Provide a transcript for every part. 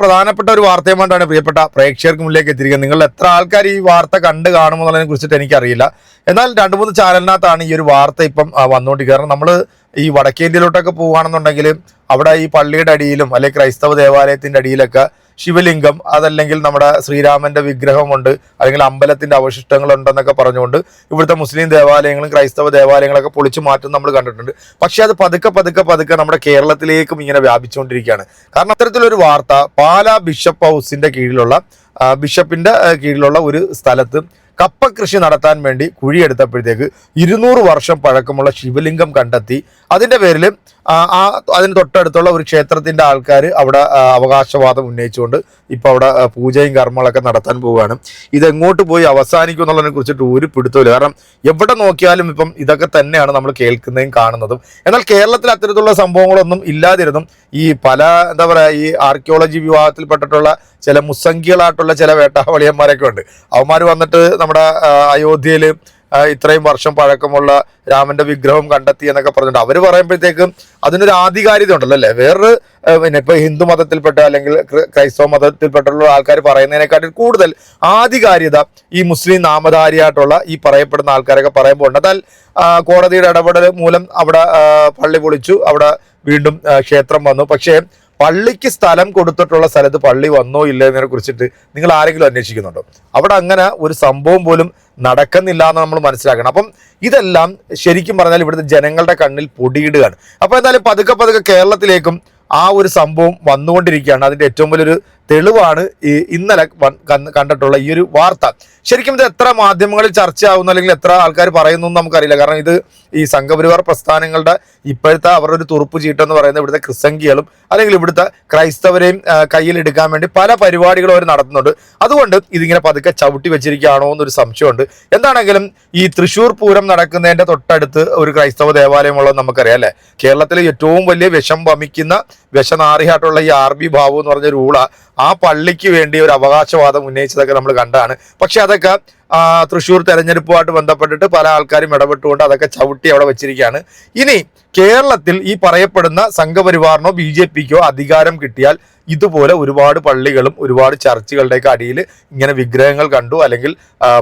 പ്രധാനപ്പെട്ട ഒരു വാർത്തയുമായിട്ടാണ് പ്രിയപ്പെട്ട പ്രേക്ഷകർക്ക് മുന്നിലേക്ക് എത്തിയിരിക്കുന്നത്. നിങ്ങൾ എത്ര ആൾക്കാർ ഈ വാർത്ത കണ്ട് കാണുമെന്നുള്ളതിനെ കുറിച്ചിട്ട് എനിക്കറിയില്ല. എന്നാൽ രണ്ട് മൂന്ന് ചാനലിനകത്താണ് ഈ ഒരു വാർത്ത ഇപ്പം വന്നുകൊണ്ടിരിക്കുക കാരണം നമ്മൾ ഈ വടക്കേ ഇന്ത്യയിലോട്ടൊക്കെ പോവുകയാണെന്നുണ്ടെങ്കിൽ അവിടെ ഈ പള്ളിയുടെ അടിയിലും അല്ലെങ്കിൽ ക്രൈസ്തവ ദേവാലയത്തിന്റെ അടിയിലൊക്കെ ശിവലിംഗം അതല്ലെങ്കിൽ നമ്മുടെ ശ്രീരാമന്റെ വിഗ്രഹമുണ്ട് അല്ലെങ്കിൽ അമ്പലത്തിന്റെ അവശിഷ്ടങ്ങൾ ഉണ്ടെന്നൊക്കെ പറഞ്ഞുകൊണ്ട് ഇവിടുത്തെ മുസ്ലിം ദേവാലയങ്ങളും ക്രൈസ്തവ ദേവാലയങ്ങളൊക്കെ പൊളിച്ചു മാറ്റും നമ്മൾ കണ്ടിട്ടുണ്ട്. പക്ഷേ അത് പതുക്കെ പതുക്കെ പതുക്കെ നമ്മുടെ കേരളത്തിലേക്കും ഇങ്ങനെ വ്യാപിച്ചുകൊണ്ടിരിക്കുകയാണ്. കാരണം അത്തരത്തിലൊരു വാർത്ത പാലാ ബിഷപ്പ് ഹൗസിന്റെ കീഴിലുള്ള ബിഷപ്പിന്റെ കീഴിലുള്ള ഒരു സ്ഥലത്ത് കപ്പ കൃഷി നടത്താൻ വേണ്ടി കുഴിയെടുത്തപ്പോഴത്തേക്ക് ഇരുന്നൂറ് വർഷം പഴക്കമുള്ള ശിവലിംഗം കണ്ടെത്തി. അതിന്റെ പേരിൽ അതിന് തൊട്ടടുത്തുള്ള ഒരു ക്ഷേത്രത്തിന്റെ ആൾക്കാർ അവിടെ അവകാശവാദം ഉന്നയിച്ചുകൊണ്ട് ഇപ്പോൾ അവിടെ പൂജയും കർമ്മങ്ങളൊക്കെ നടത്താൻ പോവുകയാണ്. ഇതെങ്ങോട്ട് പോയി അവസാനിക്കും എന്നുള്ളതിനെ കുറിച്ചിട്ട് ഒരു പിടുത്തമില്ല കാരണം എവിടെ നോക്കിയാലും ഇപ്പം ഇതൊക്കെ തന്നെയാണ് നമ്മൾ കേൾക്കുന്നതും കാണുന്നതും. എന്നാൽ കേരളത്തിൽ അത്തരത്തിലുള്ള സംഭവങ്ങളൊന്നും ഇല്ലാതിരുന്നും ഈ പല എന്താ പറയുക ഈ ആർക്കിയോളജി വിഭാഗത്തിൽപ്പെട്ടിട്ടുള്ള ചില മുസ്സംഖികളായിട്ടുള്ള ചില വേട്ടാവളിയന്മാരൊക്കെ ഉണ്ട്. അവന്മാർ വന്നിട്ട് നമ്മുടെ അയോധ്യയിൽ ഇത്രയും വർഷം പഴക്കമുള്ള രാമന്റെ വിഗ്രഹം കണ്ടെത്തി എന്നൊക്കെ പറഞ്ഞിട്ട് അവർ പറയുമ്പോഴത്തേക്കും അതിനൊരു ആധികാരികത ഉണ്ടല്ലോ അല്ലേ? വേറൊരു പിന്നെ ഇപ്പൊ ഹിന്ദു മതത്തിൽപ്പെട്ട അല്ലെങ്കിൽ ക്രൈസ്തവ മതത്തിൽപ്പെട്ടുള്ള ആൾക്കാർ പറയുന്നതിനെക്കാട്ടിൽ കൂടുതൽ ആധികാരികത ഈ മുസ്ലിം നാമധാരിയായിട്ടുള്ള ഈ പറയപ്പെടുന്ന ആൾക്കാരൊക്കെ പറയുമ്പോൾ ഉണ്ട്. എന്നാൽ കോടതിയുടെ ഇടപെടൽ മൂലം അവിടെ പള്ളി പൊളിച്ചു. അവിടെ വീണ്ടും ക്ഷേത്രം വന്നു. പക്ഷേ പള്ളിക്ക് സ്ഥലം കൊടുത്തിട്ടുള്ള സ്ഥലത്ത് പള്ളി വന്നോ ഇല്ല എന്നതിനെ കുറിച്ചിട്ട് നിങ്ങൾ ആരെങ്കിലും അന്വേഷിക്കുന്നുണ്ടോ? അവിടെ അങ്ങനെ ഒരു സംഭവം പോലും നടക്കുന്നില്ല എന്ന് നമ്മൾ മനസ്സിലാക്കണം. അപ്പം ഇതെല്ലാം ശരിക്കും പറഞ്ഞാൽ ഇവിടുത്തെ ജനങ്ങളുടെ കണ്ണിൽ പൊടിയിടുകയാണ്. അപ്പോൾ എന്തായാലും പതുക്കെ പതുക്കെ കേരളത്തിലേക്കും ആ ഒരു സംഭവം വന്നുകൊണ്ടിരിക്കുകയാണ്. അതിന്റെ ഏറ്റവും വലിയൊരു തെളിവാണ് ഈ ഇന്നലെ കണ്ടിട്ടുള്ള ഈ ഒരു വാർത്ത. ശരിക്കും ഇത് എത്ര മാധ്യമങ്ങളിൽ ചർച്ചയാവുന്നു അല്ലെങ്കിൽ എത്ര ആൾക്കാർ പറയുന്നു നമുക്കറിയില്ല. കാരണം ഇത് ഈ സംഘപരിവാർ പ്രസ്ഥാനങ്ങളുടെ ഇപ്പോഴത്തെ അവരുടെ ഒരു തുറുപ്പ് ചീട്ടെന്ന് പറയുന്നത് ഇവിടുത്തെ ക്രിസംഖികളും അല്ലെങ്കിൽ ഇവിടുത്തെ ക്രൈസ്തവരെയും കയ്യിലെടുക്കാൻ വേണ്ടി പല പരിപാടികളും അവർ നടത്തുന്നുണ്ട്. അതുകൊണ്ട് ഇതിങ്ങനെ പതുക്കെ ചവിട്ടി വെച്ചിരിക്കുകയാണോ എന്നൊരു സംശയമുണ്ട്. എന്താണെങ്കിലും ഈ തൃശ്ശൂർ പൂരം നടക്കുന്നതിന്റെ തൊട്ടടുത്ത് ഒരു ക്രൈസ്തവ ദേവാലയമുള്ളത് നമുക്കറിയാം അല്ലേ? കേരളത്തിലെ ഏറ്റവും വലിയ വിഷം വമിക്കുന്ന വിഷനാറിയായിട്ടുള്ള ഈ ആർ ബി ബാബു എന്ന് പറഞ്ഞ രൂള ആ പള്ളിക്ക് വേണ്ടി ഒരു അവകാശവാദം ഉന്നയിച്ചതൊക്കെ നമ്മൾ കണ്ടതാണ്. പക്ഷെ അതൊക്കെ തൃശ്ശൂർ തെരഞ്ഞെടുപ്പുമായിട്ട് ബന്ധപ്പെട്ടിട്ട് പല ആൾക്കാരും ഇടപെട്ടുകൊണ്ട് അതൊക്കെ ചവിട്ടി അവിടെ വെച്ചിരിക്കുകയാണ്. ഇനി കേരളത്തിൽ ഈ പറയപ്പെടുന്ന സംഘപരിവാറിനോ ബി ജെ പിക്കോ അധികാരം കിട്ടിയാൽ ഇതുപോലെ ഒരുപാട് പള്ളികളും ഒരുപാട് ചർച്ചുകളുടെയൊക്കെ അടിയിൽ ഇങ്ങനെ വിഗ്രഹങ്ങൾ കണ്ടു. അല്ലെങ്കിൽ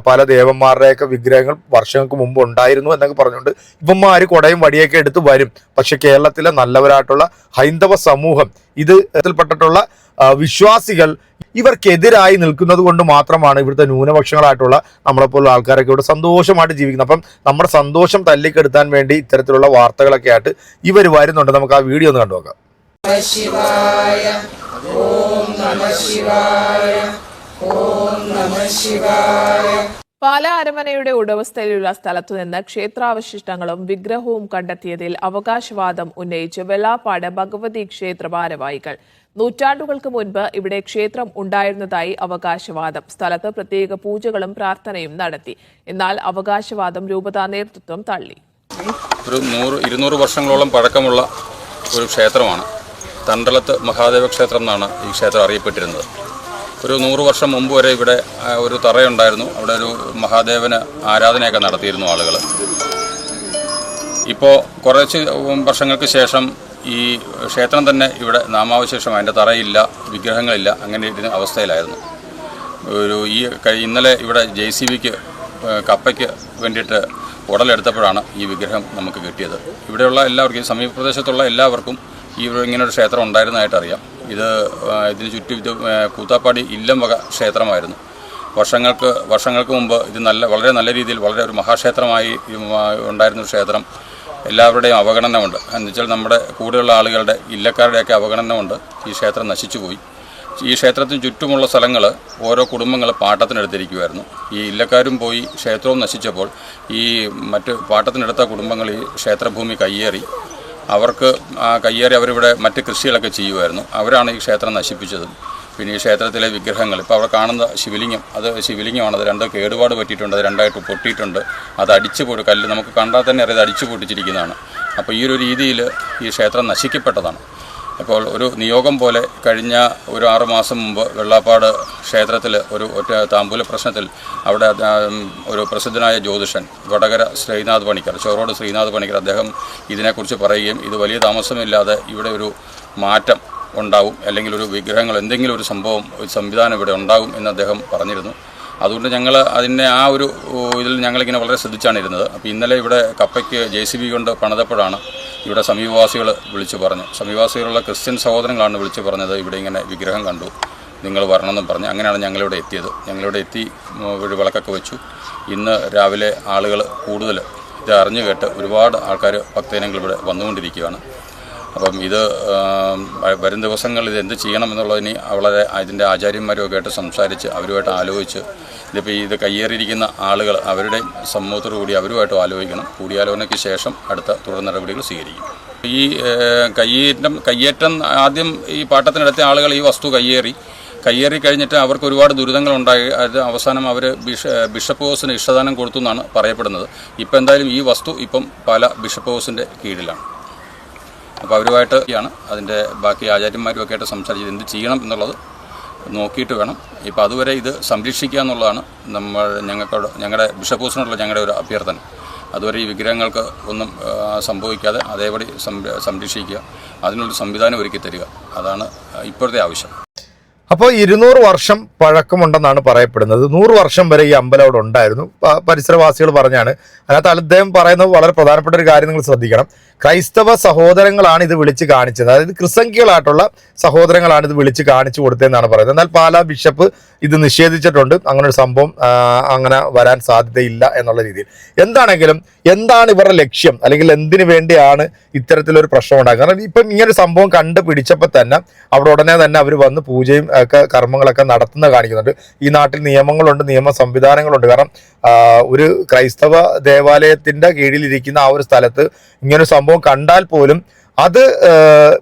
പല ദേവന്മാരുടെയൊക്കെ വിഗ്രഹങ്ങൾ വർഷങ്ങൾക്ക് മുമ്പ് ഉണ്ടായിരുന്നു എന്നൊക്കെ പറഞ്ഞുകൊണ്ട് ഇവന്മാർ കുടയും വടിയൊക്കെ എടുത്ത് വരും. പക്ഷെ കേരളത്തിലെ നല്ലവരായിട്ടുള്ള ഹൈന്ദവ സമൂഹം ഇത് ഇതിൽപ്പെട്ടിട്ടുള്ള വിശ്വാസികൾ ഇവർക്കെതിരായി നിൽക്കുന്നത് കൊണ്ട് മാത്രമാണ് ഇവിടുത്തെ ന്യൂനപക്ഷങ്ങളായിട്ടുള്ള നമ്മളെപ്പോലുള്ള ആൾക്കാരൊക്കെ ഇവിടെ സന്തോഷമായിട്ട് ജീവിക്കുന്നത്. അപ്പം നമ്മുടെ സന്തോഷം തല്ലിക്കെടുത്താൻ വേണ്ടി ഇത്തരത്തിലുള്ള വാർത്തകളൊക്കെ ആയിട്ട് ഇവർ വരുന്നുണ്ട്. നമുക്ക് ആ വീഡിയോ ഒന്ന് കണ്ടു നോക്കാം പാലാ അരമനയുടെ ഉടമസ്ഥയിലുള്ള സ്ഥലത്തു നിന്ന് ക്ഷേത്രാവശിഷ്ടങ്ങളും വിഗ്രഹവും കണ്ടെത്തിയതിൽ അവകാശവാദം ഉന്നയിച്ച് വെള്ളാപ്പാട് ഭഗവതി ക്ഷേത്ര ഭാരവാഹികൾ നൂറ്റാണ്ടുകൾക്ക് മുൻപ് ഇവിടെ ക്ഷേത്രം ഉണ്ടായിരുന്നതായി അവകാശവാദം. സ്ഥലത്ത് പ്രത്യേക പൂജകളും പ്രാർത്ഥനയും നടത്തി. എന്നാൽ അവകാശവാദം രൂപതാ നേതൃത്വം തള്ളി. ഒരു നൂറ് ഇരുന്നൂറ് വർഷങ്ങളോളം പഴക്കമുള്ള ഒരു ക്ഷേത്രമാണ്. തണ്ടലത്ത് മഹാദേവ ക്ഷേത്രം എന്നാണ് ഈ ക്ഷേത്രം അറിയപ്പെട്ടിരുന്നത്. ഒരു നൂറ് വർഷം മുമ്പ് വരെ ഇവിടെ ഒരു തറയുണ്ടായിരുന്നു. അവിടെ ഒരു മഹാദേവന് ആരാധനയൊക്കെ നടത്തിയിരുന്നു ആളുകൾ ഇപ്പോൾ കുറച്ച് വർഷങ്ങൾക്ക് ശേഷം ഈ ക്ഷേത്രം തന്നെ ഇവിടെ നാമാവശേഷം അതിന്റെ തറയില്ല വിഗ്രഹങ്ങളില്ല അങ്ങനെ ഇരുന്ന അവസ്ഥയിലായിരുന്നു. ഒരു ഈ ഇന്നലെ ഇവിടെ ജെ സി ബിക്ക് കപ്പയ്ക്ക് വേണ്ടിയിട്ട് ഉടലെടുത്തപ്പോഴാണ് ഈ വിഗ്രഹം നമുക്ക് കിട്ടിയത്. ഇവിടെയുള്ള എല്ലാവർക്കും ഈ സമീപ പ്രദേശത്തുള്ള എല്ലാവർക്കും ഈ ഇങ്ങനൊരു ക്ഷേത്രം ഉണ്ടായിരുന്നതായിട്ട് അറിയാം. ഇത് ഇതിന് ചുറ്റും ഇത് കൂത്താപ്പാടി ഇല്ലം വക ക്ഷേത്രമായിരുന്നു. വർഷങ്ങൾക്ക് വർഷങ്ങൾക്ക് മുമ്പ് ഇത് നല്ല വളരെ നല്ല രീതിയിൽ വളരെ ഒരു മഹാക്ഷേത്രമായി ഉണ്ടായിരുന്ന ക്ഷേത്രം. എല്ലാവരുടെയും അവഗണനമുണ്ട് എന്നുവെച്ചാൽ നമ്മുടെ കൂടെയുള്ള ആളുകളുടെ ഇല്ലക്കാരുടെയൊക്കെ അവഗണനമുണ്ട് ഈ ക്ഷേത്രം നശിച്ചുപോയി ഈ ക്ഷേത്രത്തിന് ചുറ്റുമുള്ള സ്ഥലങ്ങൾ ഓരോ കുടുംബങ്ങൾ പാട്ടത്തിനെടുത്തിരിക്കുമായിരുന്നു ഈ ഇല്ലക്കാരും പോയി ക്ഷേത്രവും നശിച്ചപ്പോൾ ഈ മറ്റ് പാട്ടത്തിനെടുത്ത കുടുംബങ്ങൾ ഈ ക്ഷേത്രഭൂമി കയ്യേറി. അവർക്ക് ആ കയ്യേറി അവരിവിടെ മറ്റ് കൃഷികളൊക്കെ ചെയ്യുമായിരുന്നു അവരാണ് ഈ ക്ഷേത്രം നശിപ്പിച്ചത്. പിന്നെ ഈ ക്ഷേത്രത്തിലെ വിഗ്രഹങ്ങൾ. ഇപ്പോൾ അവിടെ കാണുന്ന ശിവലിംഗം അത് ശിവലിംഗമാണ്. അത് രണ്ട് കേടുപാട് പറ്റിയിട്ടുണ്ട് അത് രണ്ടായിട്ട് പൊട്ടിയിട്ടുണ്ട്. അത് അടിച്ചു പൊട്ടി കല്ല് നമുക്ക് കണ്ടാൽ തന്നെ അറിയാം ഇത് അടിച്ചു പൊട്ടിച്ചിരിക്കുന്നതാണ്. അപ്പോൾ ഈ ഒരു രീതിയിൽ ഈ ക്ഷേത്രം നശിക്കപ്പെട്ടതാണ്. അപ്പോൾ ഒരു നിയോഗം പോലെ കഴിഞ്ഞ ഒരു ആറ് മാസം മുമ്പ് വെള്ളാപ്പാട് ക്ഷേത്രത്തിൽ ഒരു ഒറ്റ താമ്പൂല പ്രശ്നത്തിൽ അവിടെ ഒരു പ്രസിദ്ധനായ ജ്യോതിഷൻ വടകര ശ്രീനാഥ് പണിക്കർ ചോറോട് ശ്രീനാഥ് പണിക്കർ അദ്ദേഹം ഇതിനെക്കുറിച്ച് പറയുകയും ഇത് വലിയ താമസമില്ലാതെ ഇവിടെ ഒരു മാറ്റം ഉണ്ടാവും അല്ലെങ്കിൽ ഒരു വിഗ്രഹങ്ങൾ എന്തെങ്കിലും ഒരു സംഭവം ഒരു സംവിധാനം ഇവിടെ ഉണ്ടാകും എന്ന് അദ്ദേഹം പറഞ്ഞിരുന്നു. അതുകൊണ്ട് ഞങ്ങൾ അതിനെ ആ ഒരു ഇതിൽ ഞങ്ങളിങ്ങനെ വളരെ ശ്രദ്ധിച്ചാണ് ഇരുന്നത്. അപ്പോൾ ഇന്നലെ ഇവിടെ കപ്പയ്ക്ക് ജെ സി ബി കൊണ്ട് പണിതപ്പോഴാണ് ഇവിടെ സമീപവാസികൾ വിളിച്ചു പറഞ്ഞു സമീപവാസികളുള്ള ക്രിസ്ത്യൻ സഹോദരങ്ങളാണ് വിളിച്ചു പറഞ്ഞത് ഇവിടെ ഇങ്ങനെ വിഗ്രഹം കണ്ടു നിങ്ങൾ വരണമെന്നും പറഞ്ഞു. അങ്ങനെയാണ് ഞങ്ങളിവിടെ എത്തിയത്. ഞങ്ങളിവിടെ എത്തി ഒരു വിളക്കൊക്കെ വെച്ചു. ഇന്ന് രാവിലെ ആളുകൾ കൂടുതൽ ഇത് അറിഞ്ഞു കേട്ട് ഒരുപാട് ആൾക്കാർ ഭക്തജനങ്ങൾ ഇവിടെ വന്നുകൊണ്ടിരിക്കുകയാണ്. അപ്പം ഇത് വരും ദിവസങ്ങളിൽ ഇത് എന്ത് ചെയ്യണം എന്നുള്ളതിന് വളരെ ഇതിന്റെ ആചാര്യന്മാരുമൊക്കെ ആയിട്ട് സംസാരിച്ച് അവരുമായിട്ട് ആലോചിച്ച് ഇതിപ്പോൾ ഇത് കയ്യേറിയിരിക്കുന്ന ആളുകൾ അവരുടെ സമൂഹത്തോടു കൂടി അവരുമായിട്ട് ആലോചിക്കണം. കൂടിയാലോചനയ്ക്ക് ശേഷം അടുത്ത തുടർ നടപടികൾ സ്വീകരിക്കും. ഈ കയ്യേറ്റം കയ്യേറ്റം ആദ്യം ഈ പാട്ടത്തിനെടുത്ത ആളുകൾ ഈ വസ്തു കയ്യേറി. കയ്യേറി കഴിഞ്ഞിട്ട് അവർക്ക് ഒരുപാട് ദുരിതങ്ങളുണ്ടായി അത് അവസാനം അവർ ബിഷ ബിഷപ്പ് ഹൗസിന് ഇഷ്ടദാനം കൊടുത്തു എന്നാണ് പറയപ്പെടുന്നത്. ഇപ്പം എന്തായാലും ഈ വസ്തു ഇപ്പം പല ബിഷപ്പ് ഹൗസിന്റെ കീഴിലാണ്. അപ്പോൾ അവരുമായിട്ട് ആണ് അതിന്റെ ബാക്കി ആചാര്യന്മാരും ഒക്കെ ആയിട്ട് സംസാരിച്ച് എന്ത് ചെയ്യണം എന്നുള്ളത് നോക്കിയിട്ട് വേണം. ഇപ്പോൾ അതുവരെ ഇത് സംരക്ഷിക്കുക എന്നുള്ളതാണ് നമ്മൾ ഞങ്ങൾക്ക് ഞങ്ങളുടെ ബിഷപ്പ് ഹൗസിനോടുള്ള ഞങ്ങളുടെ ഒരു അഭ്യർത്ഥന. അതുവരെ ഈ വിഗ്രഹങ്ങൾക്ക് ഒന്നും സംഭവിക്കാതെ അതേപടി സംര- സംരക്ഷിക്കുക. അതിനുള്ള സംവിധാനം ഒരുക്കി തരിക. അതാണ് ഇപ്പോഴത്തെ ആവശ്യം. അപ്പോൾ ഇരുന്നൂറ് വർഷം പഴക്കമുണ്ടെന്നാണ് പറയപ്പെടുന്നത്. നൂറ് വർഷം വരെ ഈ അമ്പലം അവിടെ ഉണ്ടായിരുന്നു. പരിസരവാസികൾ പറഞ്ഞാണ്. അതിനകത്ത് അദ്ദേഹം പറയുന്നത് വളരെ പ്രധാനപ്പെട്ട ഒരു കാര്യം നിങ്ങൾ ശ്രദ്ധിക്കണം. ക്രൈസ്തവ സഹോദരങ്ങളാണ് ഇത് വിളിച്ച് കാണിച്ചത്. അതായത് ക്രിസംഖ്യകളായിട്ടുള്ള സഹോദരങ്ങളാണ് ഇത് വിളിച്ച് കാണിച്ചു കൊടുത്തതെന്നാണ് പറയുന്നത്. എന്നാൽ പാലാ ബിഷപ്പ് ഇത് നിഷേധിച്ചിട്ടുണ്ട്. അങ്ങനെ ഒരു സംഭവം അങ്ങനെ വരാൻ സാധ്യതയില്ല എന്നുള്ള രീതിയിൽ. എന്താണെങ്കിലും എന്താണ് ഇവരുടെ ലക്ഷ്യം? അല്ലെങ്കിൽ എന്തിനു വേണ്ടിയാണ് ഇത്തരത്തിലൊരു പ്രശ്നം ഉണ്ടാകുന്നത് കാരണം ഇപ്പം ഇങ്ങനൊരു സംഭവം കണ്ടുപിടിച്ചപ്പോൾ തന്നെ അവിടെ ഉടനെ തന്നെ അവർ വന്ന് പൂജയും ഒക്കെ കർമ്മങ്ങളൊക്കെ നടത്തുന്ന കാണിക്കുന്നുണ്ട്. ഈ നാട്ടിൽ നിയമങ്ങളുണ്ട് നിയമ സംവിധാനങ്ങളുണ്ട്. കാരണം ഒരു ക്രൈസ്തവ ദേവാലയത്തിന്റെ കീഴിലിരിക്കുന്ന ആ ഒരു സ്ഥലത്ത് ഇങ്ങനൊരു സംഭവം കണ്ടാൽ പോലും അത്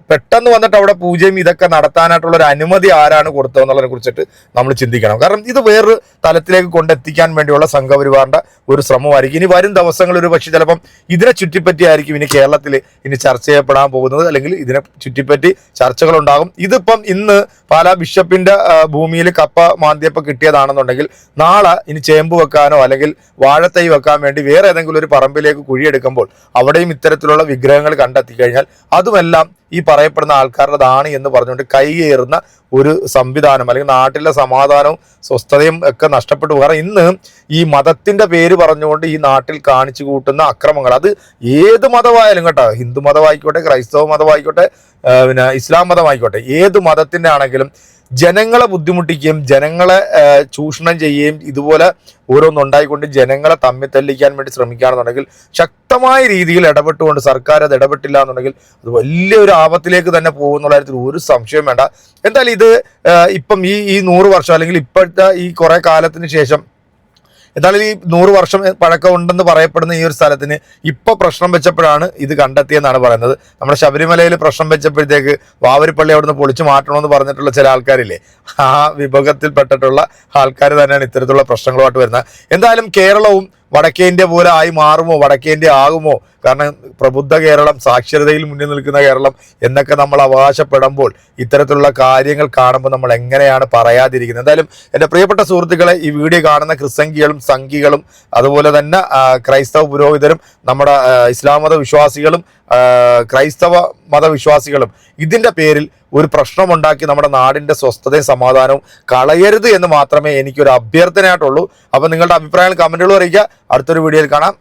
പെട്ടെന്ന് വന്നിട്ട് അവിടെ പൂജയും ഇതൊക്കെ നടത്താനായിട്ടുള്ള ഒരു അനുമതി ആരാണ് കൊടുത്തതെന്നുള്ളതിനെ കുറിച്ചിട്ട് നമ്മൾ ചിന്തിക്കണം. കാരണം ഇത് വേറൊരു തലത്തിലേക്ക് കൊണ്ടെത്തിക്കാൻ വേണ്ടിയുള്ള സംഘപരിവാറിന്റെ ഒരു ശ്രമമായിരിക്കും. ഇനി വരും ദിവസങ്ങളിൽ ഒരു പക്ഷേ ചിലപ്പം ഇതിനെ ചുറ്റിപ്പറ്റിയായിരിക്കും ഇനി കേരളത്തിൽ ഇനി ചർച്ച ചെയ്യപ്പെടാൻ പോകുന്നത്. അല്ലെങ്കിൽ ഇതിനെ ചുറ്റിപ്പറ്റി ചർച്ചകൾ ഉണ്ടാകും. ഇതിപ്പം ഇന്ന് പാലാ ബിഷപ്പിന്റെ ഭൂമിയിൽ കപ്പ മാന്തിയപ്പം കിട്ടിയതാണെന്നുണ്ടെങ്കിൽ നാളെ ഇനി ചേമ്പ് വെക്കാനോ അല്ലെങ്കിൽ വാഴത്തൈ വെക്കാൻ വേണ്ടി വേറെ ഏതെങ്കിലും ഒരു പറമ്പിലേക്ക് കുഴിയെടുക്കുമ്പോൾ അവിടെയും ഇത്തരത്തിലുള്ള വിഗ്രഹങ്ങൾ കണ്ടെത്തി കഴിഞ്ഞാൽ അതുമെല്ലാം ഈ പറയപ്പെടുന്ന ആൾക്കാരുടേതാണ് എന്ന് പറഞ്ഞുകൊണ്ട് കൈയേറുന്ന ഒരു സംവിധാനം അല്ലെങ്കിൽ നാട്ടിലെ സമാധാനവും സ്വസ്ഥതയും ഒക്കെ നഷ്ടപ്പെട്ടു. കാരണം ഇന്ന് ഈ മതത്തിന്റെ പേര് പറഞ്ഞുകൊണ്ട് ഈ നാട്ടിൽ കാണിച്ചു കൂട്ടുന്ന അക്രമങ്ങൾ അത് ഏത് മതമായാലും കേട്ടോ ഹിന്ദു മതമായിക്കോട്ടെ ക്രൈസ്തവ മതമായിക്കോട്ടെ പിന്നെ ഇസ്ലാം മതമായിക്കോട്ടെ ഏത് മതത്തിന്റെ ആണെങ്കിലും ജനങ്ങളെ ബുദ്ധിമുട്ടിക്കുകയും ജനങ്ങളെ ചൂഷണം ചെയ്യുകയും ഇതുപോലെ ഓരോന്നുണ്ടായിക്കൊണ്ട് ജനങ്ങളെ തമ്മിൽ തല്ലിക്കാൻ വേണ്ടി ശ്രമിക്കുകയാണെന്നുണ്ടെങ്കിൽ ശക്തമായ രീതിയിൽ ഇടപെട്ടുകൊണ്ട് സർക്കാർ അത് ഇടപെട്ടില്ല എന്നുണ്ടെങ്കിൽ അത് വലിയൊരു ആപത്തിലേക്ക് തന്നെ പോകുന്നുള്ള കാര്യത്തിൽ ഒരു സംശയം വേണ്ട. എന്തായാലും ഇത് ഇപ്പം ഈ ഈ നൂറ് വർഷം അല്ലെങ്കിൽ ഇപ്പോഴത്തെ ഈ കുറേ കാലത്തിന് ശേഷം എന്നാലും ഈ നൂറ് വർഷം പഴക്കം ഉണ്ടെന്ന് പറയപ്പെടുന്ന ഈ ഒരു സ്ഥലത്തിന് ഇപ്പൊ പ്രശ്നം വെച്ചപ്പോഴാണ് ഇത് കണ്ടെത്തിയെന്നാണ് പറയുന്നത്. നമ്മുടെ ശബരിമലയിൽ പ്രശ്നം വെച്ചപ്പോഴത്തേക്ക് വാവരിപ്പള്ളി അവിടുന്ന് പൊളിച്ചു മാറ്റണമെന്ന് പറഞ്ഞിട്ടുള്ള ചില ആൾക്കാരില്ലേ? ആ വിഭാഗത്തിൽപ്പെട്ടിട്ടുള്ള ആൾക്കാർ തന്നെയാണ് ഇത്തരത്തിലുള്ള പ്രശ്നങ്ങളുമായിട്ട് വരുന്നത്. എന്തായാലും കേരളവും വടക്കേ ഇന്ത്യ പോലെ ആയി മാറുമോ? വടക്കേ ഇന്ത്യ ആകുമോ? കാരണം പ്രബുദ്ധ കേരളം സാക്ഷരതയിൽ മുന്നിൽ നിൽക്കുന്ന കേരളം എന്നൊക്കെ നമ്മൾ അവകാശപ്പെടുമ്പോൾ ഇത്തരത്തിലുള്ള കാര്യങ്ങൾ കാണുമ്പോൾ നമ്മൾ എങ്ങനെയാണ് പറയാതിരിക്കുന്നത്. എന്തായാലും എന്റെ പ്രിയപ്പെട്ട സുഹൃത്തുക്കളെ ഈ വീഡിയോ കാണുന്ന ക്രിസംഖികളും സംഘികളും അതുപോലെ തന്നെ ക്രൈസ്തവ പുരോഹിതരും നമ്മുടെ ഇസ്ലാം മത വിശ്വാസികളും ക്രൈസ്തവ മതവിശ്വാസികളും ഇതിന്റെ പേരിൽ ഒരു പ്രശ്നമുണ്ടാക്കി നമ്മുടെ നാടിന്റെ സ്വസ്ഥതയും സമാധാനവും കളയരുത് എന്ന് മാത്രമേ എനിക്കൊരു അഭ്യർത്ഥനയായിട്ടുള്ളൂ. അപ്പോൾ നിങ്ങളുടെ അഭിപ്രായങ്ങൾ കമന്റുകളും അറിയിക്കുക. അടുത്തൊരു വീഡിയോയിൽ കാണാം.